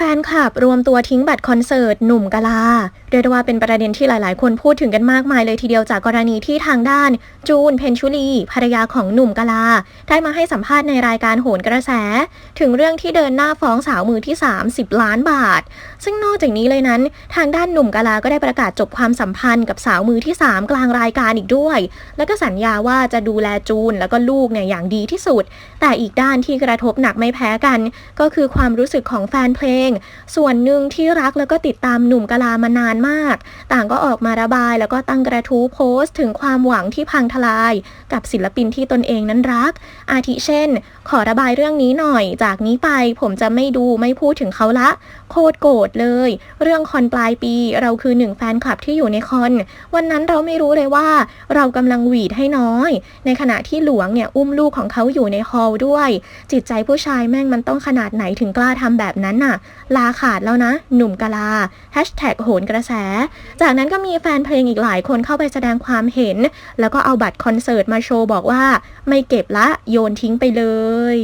แฟนคลับรวมตัวทิ้งบัตรคอนเสิร์ตหนุ่มกะลา เรียกได้ว่าเป็นประเด็นที่หลาย ๆ คนพูดถึงกันมากมายเลยทีเดียวจากกรณีที่ทางด้าน จูนเพนชุลีภรรยาของหนุ่มกะลา ได้มาให้สัมภาษณ์ในรายการโหนกระแส ถึงเรื่องที่เดินหน้าฟ้องสาวมือที่ 30 ล้านบาท ซึ่งนอกจากนี้เลยนั้น ทางด้านหนุ่มกะลาก็ได้ประกาศจบความสัมพันธ์กับสาวมือที่ 3 กลางรายการอีกด้วย แล้วก็สัญญาว่าจะดูแลจูนแล้วก็ลูกเนี่ยอย่างดีที่สุด แต่อีกด้านที่กระทบหนักไม่แพ้กัน ก็คือความรู้สึกของแฟนเพลงส่วนหนึ่งที่รักแล้วก็ติดตามหนุ่มกะลามานานมาก ต่างก็ออกมาระบายแล้วก็ตั้งกระทู้โพสต์ ถึงความหวังที่พังทลาย กับศิลปินที่ตนเองนั้นรัก อาทิเช่น ขอระบายเรื่องนี้หน่อย จากนี้ไปผมจะไม่ดูไม่พูดถึงเขาละ โคตรโกรธเลย เรื่องคอนปลายปี เราคือหนึ่งแฟนคลับที่อยู่ในคอน วันนั้นเราไม่รู้เลยว่า เรากำลังหวีดให้น้อย ในขณะที่หลวงเนี่ยอุ้มลูกของเขาอยู่ในฮอลด้วย จิตใจผู้ชายแม่งมันต้องขนาดไหนถึงกล้าทำแบบนั้นน่ะลาขาดแล้วนะ หนุ่มกะลาแฮชแท็กโหนกระแส จากนั้นก็มีแฟนเพลงอีกหลายคนเข้าไปแสดงความเห็น แล้วก็เอาบัตรคอนเสิร์ตมาโชว์บอกว่า ไม่เก็บละโยนทิ้งไปเลย